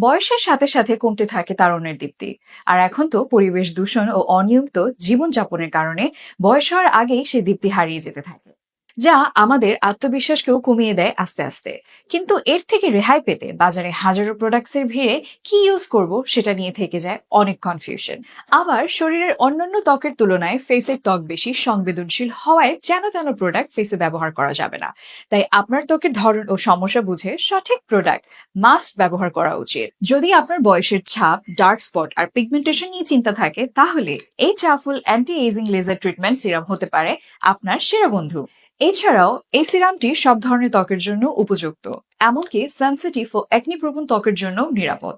বয়সের সাথে সাথে কমতে থাকে তারণের দীপ্তি। আর এখন তো পরিবেশ দূষণ ও অনিয়মিত জীবনযাপনের কারণে বয়স হওয়ার আগেই সে দীপ্তি হারিয়ে যেতে থাকে। যা আমাদের আত্মবিশ্বাসকেও কমিয়ে দেয় আস্তে আস্তে। কিন্তু এর থেকে রেহাই পেতে বাজারে হাজারো প্রোডাক্টসের ভিড়ে কি ইউজ করব সেটা নিয়ে থেকে যায় অনেক কনফিউশন আবার শরীরের অন্যান্য ত্বকের তুলনায় ফেসের ত্বক বেশি সংবেদনশীল হওয়ায় যেন তেন প্রোডাক্ট ফেসে ব্যবহার করা যাবে না। তাই আপনার ত্বকের ধরন ও সমস্যা বুঝে সঠিক প্রোডাক্ট মাস্ট ব্যবহার করা উচিত। যদি আপনার বয়সের ছাপ ডার্ক স্পট আর পিগমেন্টেশন নিয়ে চিন্তা থাকে, তাহলে এই চাফুল anti ageing laser treatment serum হতে পারে আপনার সেরা বন্ধু। এছাড়াও, এই সিরামটি সব ধরনের ত্বকের জন্য উপযুক্ত, এমনকি সেন্সিটিভ ও একনিপ্রবণ ত্বকের জন্য নিরাপদ।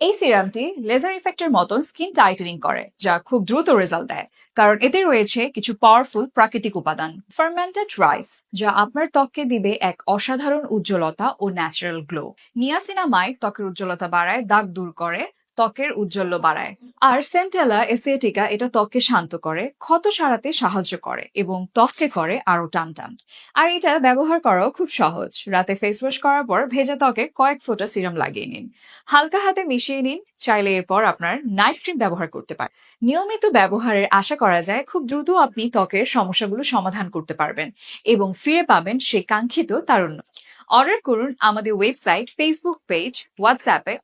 এই সিরামটি লেজার ইফেক্টের মতন স্কিন টাইটেনিং করে, যা খুব দ্রুত রেজাল্ট দেয়, কারণ এতে রয়েছে কিছু পাওয়ারফুল প্রাকৃতিক উপাদান ফার্মেন্টেড রাইস যা আপনার ত্বককে দিবে এক অসাধারণ উজ্জ্বলতা ও ন্যাচারাল গ্লো নিয়াসিনামাইড ত্বকের উজ্জ্বলতা বাড়ায় দাগ দূর করে ত্বকের উজ্জ্বল্য বাড়ায়। আর সেন্টেলা এসিয়েটিকা এটা ত্বককে শান্ত করে, ক্ষত সারাতে সাহায্য করে এবং ত্বককে করে আরও টানটান। আর এটা ব্যবহার করাও খুব সহজ। রাতে ফেস ওয়াশ করার পর ভেজা ত্বকে কয়েক ফোঁটা সিরাম লাগিয়ে নিন। হালকা হাতে মিশিয়ে নিন, চাইলে এরপর আপনার নাইট ক্রিম ব্যবহার করতে পারেন। নিয়মিত ব্যবহারের আশা করা যায় খুব দ্রুত আপনি ত্বকের সমস্যাগুলো সমাধান করতে পারবেন এবং ফিরে পাবেন সেই কাঙ্ক্ষিত তারুণ্য। অর্ডার করুন আমাদের ওয়েবসাইট ফেসবুক পেজ হোয়াটসঅ্যাপে